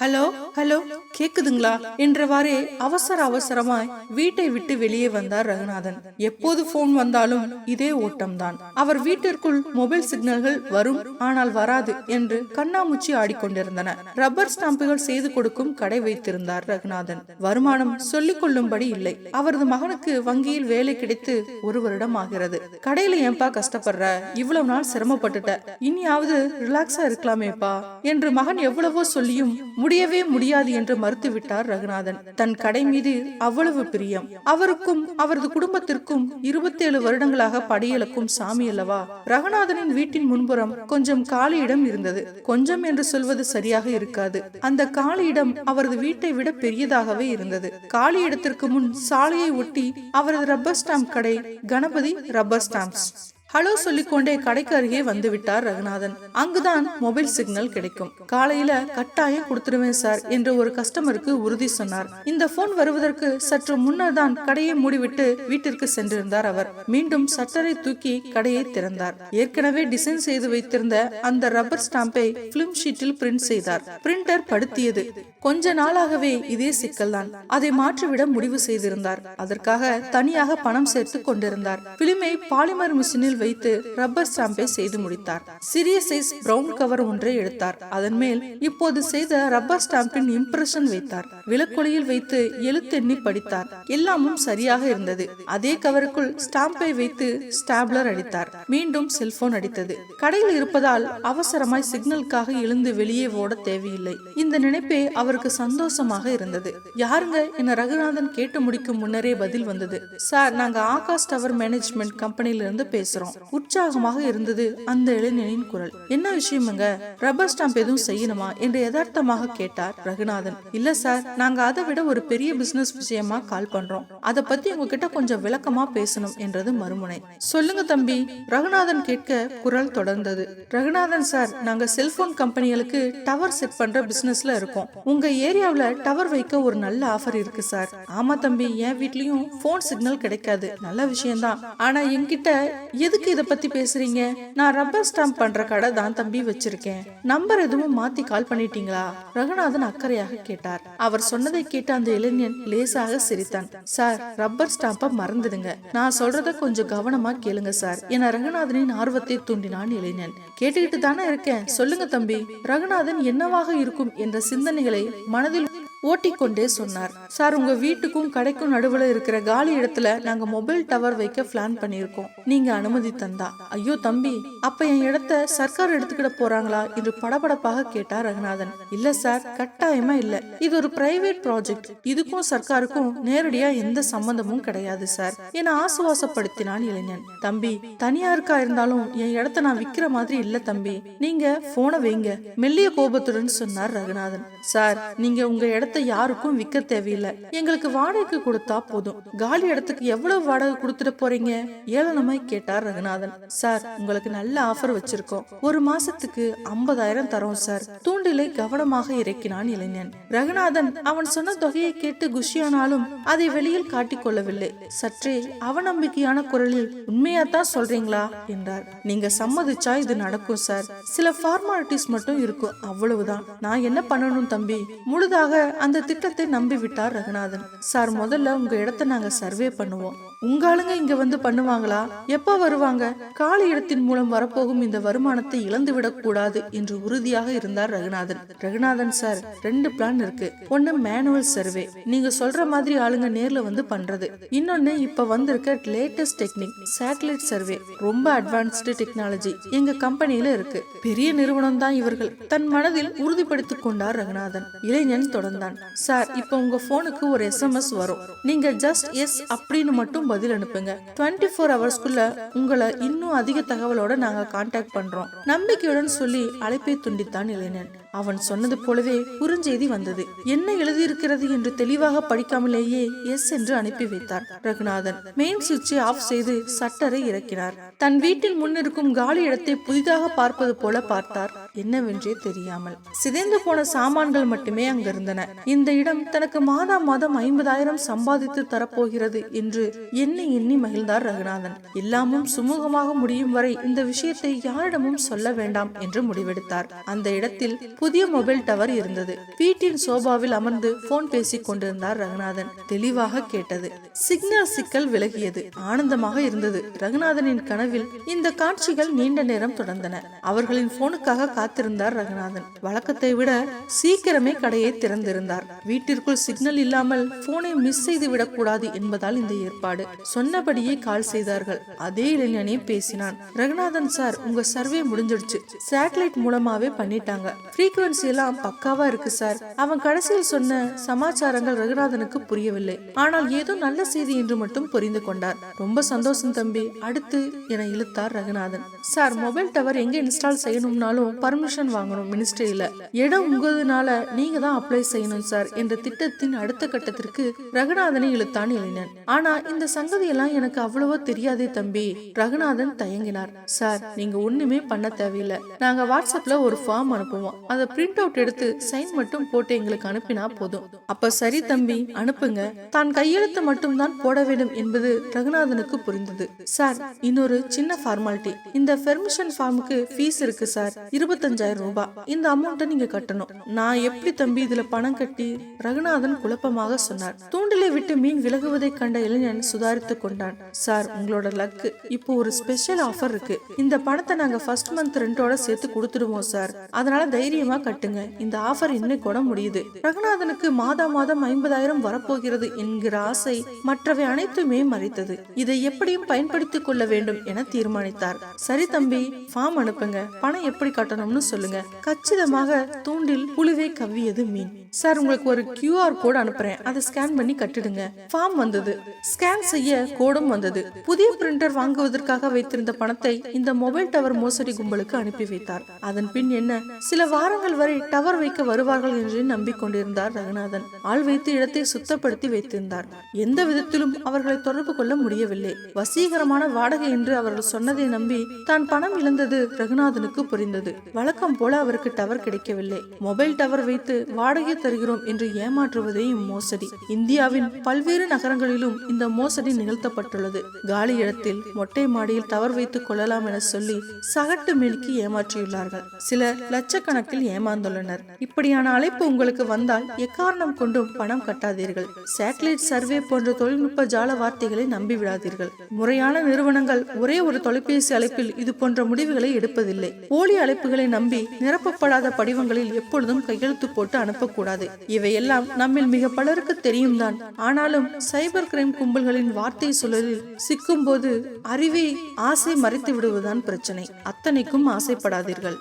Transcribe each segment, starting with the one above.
Hello hello கேக்குதுங்களா? என்றவாறே அவசர அவசரமாய் வீட்டை விட்டு வெளியே வந்தார் ரகுநாதன். எப்போது போன் வந்தாலும் இதே ஓட்டம்தான். அவர் வீட்டிற்குள் மொபைல் சிக்னல்கள் வரும் ஆனால் வராது என்று கண்ணாமூச்சி ஆடிக்கொண்டிருந்தன. ரப்பர் ஸ்டாம்புகள் செய்து கொடுக்கும் கடை வைத்திருந்தார் ரகுநாதன். வருமானம் சொல்லிக் கொள்ளும்படி இல்லை. அவரது மகனுக்கு வங்கியில் வேலை கிடைத்து ஒரு வருடம் ஆகிறது. கடையில ஏன்பா கஷ்டப்படுற? இவ்வளவு நாள் சிரமப்பட்டுட்ட. இனியாவது ரிலாக்ஸா இருக்கலாமேப்பா என்று மகன் எவ்வளவோ சொல்லியும் முடியவே முடியாது என்று மறுத்துவிட்டார் ரகுநாதன். தன் கடை மீது அவ்வளவு பிரியம். அவருக்கும் அவரது குடும்பத்திற்கும் இருபத்தேழு வருடங்களாக படியலக்கும் சாமி அல்லவா? ரகுநாதனின் வீட்டின் முன்புறம் கொஞ்சம் காலியிடம் இருந்தது. கொஞ்சம் என்று சொல்வது சரியாக இருக்காது. அந்த காலியிடம் அவரது வீட்டை விட பெரியதாகவே இருந்தது. காலி இடத்திற்கு முன் சாலையை ஒட்டி அவரது ரப்பர் ஸ்டாம்ப் கடை கணபதி ரப்பர் ஸ்டாம்ப்ஸ். ஹலோ சொல்லிக்கொண்டே கடைக்கு அருகே வந்து விட்டார் ரகுநாதன். அங்குதான் மொபைல் சிக்னல் கிடைக்கும். காலையில கட்டாயம் கொடுத்துருவேன் சார் என்று ஒரு கஸ்டமருக்கு உறுதி சொன்னார். இந்த போன் வருவதற்கு சற்று முன்னர் தான் கடையை மூடிவிட்டு வீட்டிற்கு சென்றிருந்தார் அவர். மீண்டும் சட்டரை தூக்கி கடையை திறந்தார். ஏற்கனவே டிசைன் செய்து வைத்திருந்த அந்த ரப்பர் ஸ்டாம்பை பிலிம் ஷீட்டில் பிரிண்ட் செய்தார். பிரிண்டர் படுத்தியது. கொஞ்ச நாளாகவே இதே சிக்கல்தான். அதை மாற்றிவிட முடிவு செய்திருந்தார். அதற்காக தனியாக பணம் சேர்த்து கொண்டிருந்தார். பிலிமை பாலிமர் மிஷினில் வைத்து ரப்பர் ஸ்டாம்பை செய்து முடித்தார். சிறிய சைஸ் பிரவுன் கவர் ஒன்றை எடுத்தார். அதன் மேல் இப்போது செய்த ரப்பர் ஸ்டாம்பின் இம்ப்ரெஷன் வைத்தார். விளக்கொலியில் வைத்து எழுத்தெண்ணி படித்தார். எல்லாமும் சரியாக இருந்தது. அதே கவருக்குள் ஸ்டாம்பை வைத்து ஸ்டாப்லர் அடித்தார். மீண்டும் செல்போன் அடித்தது. கடையில் இருப்பதால் அவசரமாய் சிக்னலுக்காக எழுந்து வெளியே ஓட தேவையில்லை. இந்த நினைப்பே அவருக்கு சந்தோஷமாக இருந்தது. யாருங்க? என்ன ரகுநாதன் கேட்டு முடிக்கும் முன்னரே பதில் வந்தது. சார் நாங்க ஆகாஷ் டவர் மேனேஜ்மெண்ட் கம்பெனியிலிருந்து பேசுறோம். உற்சாகமாக இருந்தது அந்த இளைஞனின் குரல். என்ன விஷயமுங்க? ரப்பர் ஸ்டாம்ப் எதுவும் செய்யணுமா? என்று யதார்த்தமாக கேட்டார் ரகுநாதன். இல்ல சார் நாங்க அதை விட ஒரு பெரிய பிசினஸ் விஷயமா கால் பண்றோம். அத பத்தி உங்ககிட்ட கொஞ்சம் விளக்கமா பேசணும் என்றது மறுமுனை. சொல்லுங்க தம்பி. ரகுநாதன் கேட்க குரல் தொடர்ந்தது. ரகுநாதன் சார் நாங்க செல்போன் கம்பெனிகளுக்கு டவர் செட் பண்ற பிசினஸ்ல இருக்கோம். உங்க ஏரியாவுல டவர் வைக்க ஒரு நல்ல ஆஃபர் இருக்கு சார். ஆமா தம்பி என் வீட்லயும் போன் சிக்னல் கிடைக்காது. நல்ல விஷயம்தான். ஆனா என்கிட்ட எதுக்கு இத பத்தி பேசுறீங்க? நான் ரப்பர் ஸ்டாம்ப் பண்ற கடை தான் தம்பி வச்சிருக்கேன். நம்பர் எதுவும் மாத்தி கால் பண்ணிட்டீங்களா? ரகுநாதன் அக்கறையாக கேட்டார். அவர் சொன்னதை கேட்ட அந்த இளைஞன் லேசாக சிரித்தான். சார் ரப்பர் ஸ்டாம்ப மறந்துடுங்க. நான் சொல்றத கொஞ்சம் கவனமா கேளுங்க சார். என ரகுநாதனின் ஆர்வத்தை தூண்டினான் இளைஞன். கேட்டுக்கிட்டு தானே இருக்கேன். சொல்லுங்க தம்பி. ரகுநாதன் என்னவாக இருக்கும் என்ற சிந்தனைகளை மனதில் ஓட்டிக்கொண்டே சொன்னார். சார் உங்க வீட்டுக்கும் கடைக்கும் நடுவுல இருக்கிற காலி இடத்துல நாங்க மொபைல் டவர் வைக்க பிளான் பண்ணியிருக்கோம். நீங்க அனுமதி தந்தா. ஐயோ தம்பி அப்ப என் இடத்த சர்க்கார் எடுத்துக்கிட போறாங்களா? என்று படபடப்பாக கேட்டார் ரகுநாதன். இல்ல சார் கட்டாயமா இல்ல. இது ஒரு பிரைவேட் ப்ராஜெக்ட். இதுக்கும் சர்க்காருக்கும் நேரடியா எந்த சம்பந்தமும் கிடையாது சார். என ஆசுவாசப்படுத்தினான் இளைஞன். தம்பி தனியாருக்கா இருந்தாலும் என் இடத்த நான் விக்கிற மாதிரி இல்ல தம்பி நீங்க போனை வைங்க. மெல்லிய கோபத்துடன் சொன்னார் ரகுநாதன். சார் நீங்க உங்க இடத்த யாருக்கும் விக்க தேவையில்லை. எங்களுக்கு வாடகைக்கு கொடுத்தா போதும். காலி இடத்துக்கு எவ்வளவு வாடகை கொடுத்துட்டு போறீங்க? ஏளனமாய் கேட்டார் ரகுநாதன். சார் உங்களுக்கு நல்ல ஆஃபர் வச்சிருக்கோம். ஒரு மாசத்துக்கு ஐம்பதாயிரம் தரோம் சார். தூண்டிலை கவனமாக இறக்கினான் இளைஞன். ரகுநாதன் அவன் சொன்ன தொகையை கேட்டு குஷியானாலும் அதை வெளியில் காட்டிக் கொள்ளவில்லை. சற்றே அவநம்பிக்கையான குரலில் உண்மையாத்தான் சொல்றீங்களா? என்றார். நீங்க சம்மதிச்சா இது நடக்கும். சார். சில ஃபார்மாலிட்டிஸ் மட்டும் இருக்கும். அவ்வளவுதான். நான் என்ன பண்ணணும் தம்பி? முழுதாக அந்த திட்டத்தை நம்பி விட்டார் ரகுநாதன். சார் முதல்ல உங்க இடத்த நாங்க சர்வே பண்ணுவோம். உங்க ஆளுங்க இங்க வந்து பண்ணுவாங்களா? எப்ப வருவாங்க? காலி இடத்தின் மூலம் வரப்போகும் இந்த வருமானத்தை இழந்து விடக்கூடாது என்று உறுதியாக இருந்தார் ரகுநாதன். ரகுநாதன் சார் ரெண்டு பிளான் இருக்கு. ஒன்னு மேனுவல் சர்வே நீங்க சொல்ற மாதிரி ஆளுங்க நேர்ல வந்து பண்றது. இன்னொன்னு இப்ப வந்திருக்க லேட்டஸ்ட் டெக்னிக் சேட்டலைட் சர்வே ரொம்ப அட்வான்ஸ்டு டெக்னாலஜி எங்க கம்பெனி கம்பெனியில இருக்கு. பெரிய நிறுவனம் தான் இவர்கள். தன் மனதில் உறுதிப்படுத்திக் கொண்டார் ரகுநாதன். இளைஞன் தொடர்ந்தான். சார் இப்போ உங்க போனுக்கு ஒரு எஸ்எம்எஸ் வரும். நீங்க ஜஸ்ட் எஸ் அப்படின்னு மட்டும் பதில் அனுப்புங்க. டுவெண்ட்டி ஃபோர் ஹவர்ஸ்க்குள்ள உங்களை இன்னும் அதிக தகவலோட நாங்க கான்டாக்ட் பண்றோம். நம்பிக்கையுடன் சொல்லி அழைப்பை துண்டித்தான் இளைஞன். அவன் சொன்னது போலவே குறுஞ்செய்தி வந்தது. என்ன எழுதியிருக்கிறது என்று தெளிவாக படிக்காமலேயே எஸ் என்று அனுப்பி வைத்தார். ரகுநாதன் மெயின் சுவிட்சை ஆஃப் செய்து சட்டரை இறக்கினார். தன் வீட்டில் முன்னிருக்கும் காலி இடத்தை புதிதாக பார்ப்பது போல பார்த்தார். என்னவென்றே தெரியாமல் சிதைந்து போன சாமான்கள் மட்டுமே அங்கிருந்தன. இந்த இடம் தனக்கு மாதா மாதம் ஐம்பதாயிரம் சம்பாதித்து தரப்போகிறது என்று எண்ணி எண்ணி மகிழ்ந்தார் ரகுநாதன். எல்லாமும் சுமூகமாக முடியும் வரை இந்த விஷயத்தை யாரிடமும் சொல்ல வேண்டாம் என்று முடிவெடுத்தார். அந்த இடத்தில் புதிய மொபைல் டவர் இருந்தது. வீட்டின் சோபாவில் அமர்ந்து போன் பேசிக் கொண்டிருந்தார் ரகுநாதன். தெளிவாக கேட்டது. சிக்னல் சிக்கல் விலகியது. ஆனந்தமாக இருந்தது. ரகுநாதனின் கனவில் இந்த காட்சிகள் நீண்ட நேரம் தொடர்ந்தன. அவர்களின் போனுக்காக காத்திருந்தார் ரகுநாதன். வழக்கத்தை விட சீக்கிரமே கடையை திறந்திருந்தார். வீட்டிற்குள் சிக்னல் இல்லாமல் போனை மிஸ் செய்து விடக்கூடாது என்பதால் இந்த ஏற்பாடு. சொன்னபடியே கால் செய்தார்கள். அதே இளைஞனே பேசினான். ரகுநாதன் சார் உங்க சர்வே முடிஞ்சிடுச்சு. சேட்டலைட் மூலமாவே பண்ணிட்டாங்க. ஃப்ரீக்குவென்சி எல்லாம் பக்காவா இருக்கு சார் அவன் கடைசியில் சொன்ன சமாச்சாரங்கள் ரகுநாதனுக்கு புரியவில்லை. ஆனால் ஏதோ நல்ல செய்தி என்று மட்டும் புரிந்து கொண்டார். ரொம்ப சந்தோஷம் தம்பி. அடுத்து என இழுத்தார் ரகுநாதன். சார் மொபைல் டவர் எங்க இன்ஸ்டால் செய்யணும்னாலும் பர்மிஷன் வாங்கணும் மினிஸ்ட்ரியில இடம் உங்களதுனால நீங்க தான் அப்ளை செய்யணும் சார் என்ற திட்டத்தின் அடுத்த கட்டத்திற்கு ரகுநாதனை இழுத்தான் இளைஞன் ஆனா இந்த சங்கதி எல்லாம் எனக்கு அவ்வளவோ தெரியாதே தம்பி. ரகுநாதன் தயங்கினார். சார் நீங்க ஒண்ணுமே பண்ண தேவையில்லை. நாங்க வாட்ஸ்அப்ல ஒரு ஃபார்ம் அனுப்புவோம். அதை பிரிண்ட் அவுட் எடுத்து சைன் மட்டும் போட்டு எங்களுக்கு அனுப்பினா போதும். அப்ப சரி தம்பி அனுப்புங்க. தான் கையெழுத்து மட்டும்தான் போட வேண்டும் என்பது ரகுநாதனுக்கு புரிந்தது. சார் இன்னொரு சின்ன ஃபார்மாலிட்டி இந்த பெர்மிஷன் ஃபார்முக்கு ஃபீஸ் இருக்கு சார் இருபத்தஞ்சாயிரம் ரூபாய் இந்த அமௌண்ட்டை நீங்க கட்டணும். நான் எப்படி தம்பி இதுல பணம் கட்டி ரகுநாதன் குழப்பமாக சொன்னார். தூண்டிலை விட்டு மீன் விலகுவதை கண்ட இளைஞன் சுதாரித்து கொண்டான். சார் உங்களோட லக்கு இப்போ ஒரு ஸ்பெஷல் ஆஃபர் இருக்கு. இந்த பணத்தை நாங்க ஃபர்ஸ்ட் மந்த் ரெண்டோட சேர்த்து கொடுத்துடுவோம் சார். அதனால தைரியமா கட்டுங்க. இந்த ஆஃபர் இன்னும் கூட முடியுது. ரகுநாதனுக்கு மாதா மாதம் ஐம்பதாயிரம் வரப்போகிறது என்கிற ஆசை மற்றவை அனைத்துமே மறைத்தது. இதை எப்படியும் பயன்படுத்திக் கொள்ள வேண்டும் என தீர்மானித்தார். சரி தம்பி ஃபார்ம் அனுப்புங்க. பணம் எப்படி கட்டணும்? கட்டணும்னு சொல்லுங்க. கச்சிதமாக தூண்டில் புழுவை கவ்வியது மீன். சார் உங்களுக்கு ஒரு கியூஆர் கோட் அனுப்புறேன். அதை ஸ்கேன் பண்ணி கட்டிடுங்க. ஃபார்ம் வந்தது. ஸ்கேன் செய்ய கோடும் வந்தது. புதிய பிரிண்டர் வாங்குவதற்காக வைத்திருந்த பணத்தை இந்த மொபைல் டவர் மோசடி கும்பலுக்கு அனுப்பி வைத்தார். அதன் பின் என்ன? சில வாரங்கள் வரை டவர் வைக்க வருவார்கள் என்று நம்பிக்கொண்டிருந்தார் ரகுநாதன். ஆள் வைத்து இடத்தை சுத்தப்படுத்தி வைத்திருந்தார். எந்த விதத்திலும் அவர்களை தொடர்பு கொள்ள முடியவில்லை. வசீகரமான வாடகை என்று அவர்கள் சொன்னதை நம்பி தான் பணம் இழந்தது ரகுநாதனுக்கு புரிந்தது. வழக்கம் போல அவருக்கு டவர் கிடைக்கவில்லை. மொபைல் டவர் வைத்து வாடகை தருகிறோம் என்று ஏமாற்றுவதே இம்மோசடி இந்தியாவின் பல்வேறு நகரங்களிலும் இந்த மோசடி நிகழ்த்தப்பட்டுள்ளது. காலி இடத்தில் மொட்டை மாடியில் டவர் வைத்துக் கொள்ளலாம் என சொல்லி சகட்டு மில்கி ஏமாற்றியுள்ளார்கள். சில லட்சக்கணக்கில் ஏமாந்துள்ளனர். இப்படியான அழைப்பு உங்களுக்கு வந்தால் எக்காரணம் கொண்டும் பணம் கட்டாதீர்கள். சேட்டலைட் சர்வே போன்ற தொழில்நுட்ப ஜால வார்த்தைகளை நம்பி விடாதீர்கள் முறையான நிறுவனங்கள் ஒரே ஒரு தொலைபேசி அழைப்பில் இது போன்ற முடிவுகளை எடுப்பதில்லை. போலி அழைப்புகளை நம்பி நிரப்பப்படாத படிவங்களில் எப்பொழுதும் கையெழுத்து போட்டு அனுப்பக்கூடாது. இவையெல்லாம் நம்மில் மிக பலருக்கு தெரியும் தான் ஆனாலும் சைபர் கிரைம் கும்பல்களின் வார்த்தை சுழலில் சிக்கும்போது அறிவை ஆசை மறைத்து விடுவதுதான் பிரச்சனை. அத்தனைக்கும் ஆசைப்படாதீர்கள்.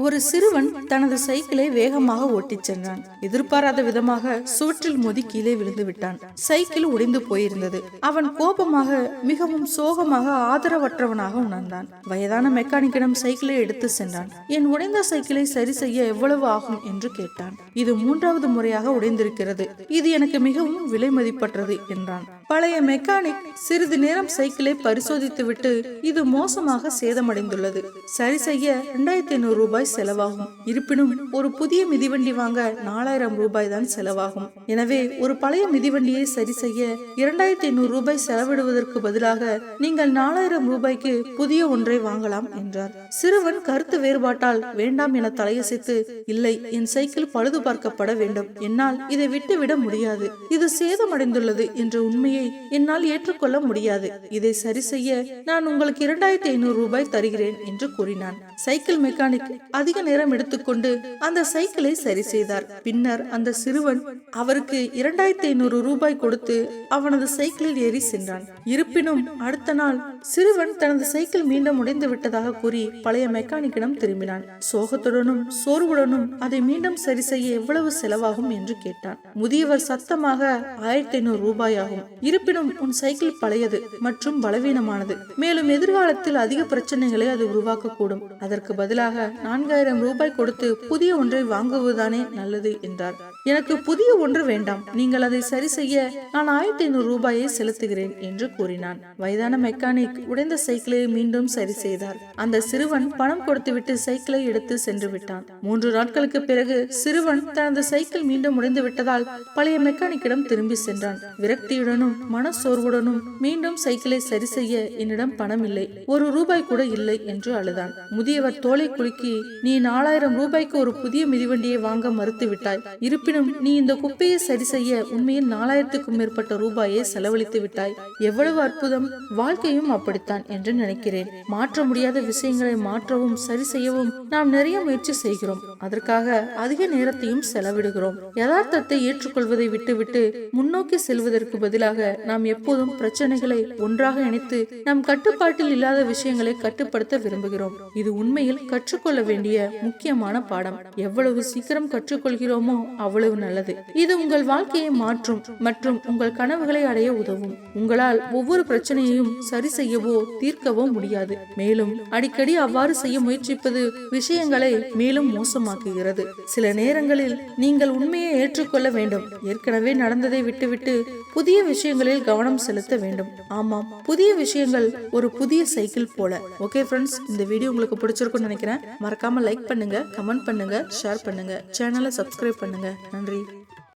ஒரு சிறுவன் தனது சைக்கிளை வேகமாக ஓட்டிச் சென்றான். எதிர்பாராத விதமாக சுவற்றில் மோதி கீழே விழுந்து விட்டான். சைக்கிள் உடைந்து போயிருந்தது. அவன் கோபமாக மிகவும் சோகமாக ஆதரவற்றவனாக உணர்ந்தான். வயதான மெக்கானிக்கிடம் சைக்கிளை எடுத்து சென்றான். என் உடைந்த சைக்கிளை சரி செய்ய எவ்வளவு ஆகும்? என்று கேட்டான். இது மூன்றாவது முறையாக உடைந்திருக்கிறது. இது எனக்கு மிகவும் விலை மதிப்பற்றது என்றான். பழைய மெக்கானிக் சிறிது நேரம் சைக்கிளை பரிசோதித்துவிட்டு இது மோசமாக சேதமடைந்துள்ளது. சரி செய்ய இரண்டாயிரத்தி ஐநூறு ரூபாய் செலவாகும். இருப்பினும் ஒரு புதிய மிதிவண்டி வாங்க நாலாயிரம் ரூபாய் தான் செலவாகும். எனவே ஒரு பழைய மிதிவண்டியை சரி செய்ய இரண்டாயிரத்தி ஐநூறு ரூபாய் செலவிடுவதற்கு பதிலாக நீங்கள் நாலாயிரம் ரூபாய்க்கு புதிய ஒன்றை வாங்கலாம் என்றார். சிறுவன் கருத்து வேறுபாட்டால் வேண்டாம் என தலையசைத்து இல்லை என் சைக்கிள் பழுது பார்க்கப்பட வேண்டும். என்னால் இதை விட்டுவிட முடியாது. இது சேதமடைந்துள்ளது என்ற உண்மையை என்னால் ஏற்றுக்கொள்ள முடியாது. இதை சரி செய்ய நான் உங்களுக்கு இரண்டாயிரத்தி ஐநூறு ரூபாய் தருகிறேன் என்று கூறினான். சைக்கிள் மெக்கானிக் அதிக நேரம் எடுத்துக்கொண்டு அந்த சைக்கிளை சரி செய்தார். பின்னர் அந்த சிறுவன் அவருக்கு இரண்டாயிரத்தி ஐநூறு ரூபாய் கொடுத்து அவனது சைக்கிளில் ஏறி சென்றான். இருப்பினும் அடுத்த நாள் சிறுவன் தனது சைக்கிள் மீண்டும் உடைந்து விட்டதாக கூறி பழைய மெக்கானிக்கிடம் திரும்பினான். சோகத்துடனும் சோர்வுடனும் அதை மீண்டும் சரி செய்ய எவ்வளவு செலவாகும் என்று கேட்டான். முதியவர் சத்தமாக ஆயிரத்தி ஐநூறு ரூபாய் ஆகும் இருப்பினும் உன் சைக்கிள் பழையது மற்றும் பலவீனமானது. மேலும் எதிர்காலத்தில் அதிக பிரச்சனைகளை அது உருவாக்கக்கூடும். அதற்கு பதிலாக நான்காயிரம் ரூபாய் கொடுத்து புதிய ஒன்றை வாங்குவதுதானே நல்லது என்றார். எனக்கு புதிய ஒன்று வேண்டாம். நீங்கள் அதை சரி செய்ய நான் ஆயிரத்தி ஐநூறு ரூபாயை செலுத்துகிறேன் என்று கூறினான். வயதான மெக்கானிக் உடைந்த சைக்கிளை மீண்டும் சரி செய்தார். அந்த சிறுவன் பணம் கொடுத்துவிட்டு சைக்கிளை எடுத்து சென்று விட்டான். மூன்று நாட்களுக்கு பிறகு சிறுவன் தனது சைக்கிள் மீண்டும் உடைந்து விட்டதால் பழைய மெக்கானிக்கிடம் திரும்பி சென்றான். விரக்தியுடனும் மன சோர்வுடனும் மீண்டும் சைக்கிளை சரி செய்ய என்னிடம் பணம் இல்லை ஒரு ரூபாய் கூட இல்லை என்று அழுதான். முதியவர் தோலை குலுக்கி நீ நாலாயிரம் ரூபாய்க்கு ஒரு புதிய மிதிவண்டியை வாங்க மறுத்து விட்டாய். இருப்பினும் இருப்பினும் நீ இந்த குப்பையை சரி செய்ய உண்மையில் நாலாயிரத்துக்கும் மேற்பட்ட ரூபாயை செலவழித்து விட்டாய். எவ்வளவு அற்புதம். வாழ்க்கையும் அப்படித்தான் என்று நினைக்கிறேன். மாற்ற முடியாத விஷயங்களை மாற்றவும் சரி செய்யவும் நாம் நிறைய முயற்சி செய்கிறோம். அதற்காக அதிக நேரத்தையும் செலவிடுகிறோம். யதார்த்தத்தை ஏற்றுக்கொள்வதை விட்டுவிட்டு முன்னோக்கி செல்வதற்கு பதிலாக நாம் எப்போதும் பிரச்சனைகளை ஒன்றாக இணைத்து நம் கட்டுப்பாட்டில் இல்லாத விஷயங்களை கட்டுப்படுத்த விரும்புகிறோம். இது உண்மையில் கற்றுக்கொள்ள வேண்டிய முக்கியமான பாடம். எவ்வளவு சீக்கிரம் கற்றுக்கொள்கிறோமோ அவ்வளவு அவ்வளவு நல்லது. இது உங்கள் வாழ்க்கையை மாற்றும் மற்றும் உங்கள் கனவுகளை அடைய உதவும். உங்களால் ஒவ்வொரு பிரச்சனையையும் சரி செய்யவோ தீர்க்கவோ முடியாது. மேலும் அடிக்கடி அவ்வாறு செய்ய முயற்சிப்பது விஷயங்களை மேலும் மோசமாக்குகிறது. சில நேரங்களில் நீங்கள் உண்மையை ஏற்றுக்கொள்ள வேண்டும். ஏற்கனவே நடந்ததை விட்டுவிட்டு புதிய விஷயங்களில் கவனம் செலுத்த வேண்டும். ஆமாம் புதிய விஷயங்கள் ஒரு புதிய சைக்கிள் போல. ஓகே ஃப்ரெண்ட்ஸ் இந்த வீடியோ உங்களுக்கு பிடிச்சிருக்கும்னு நினைக்கிறேன். மறக்காம லைக் பண்ணுங்க கமெண்ட் பண்ணுங்க ஷேர் பண்ணுங்க. சேனலை சப்ஸ்கிரைப் பண்ணுங்க. நன்றி.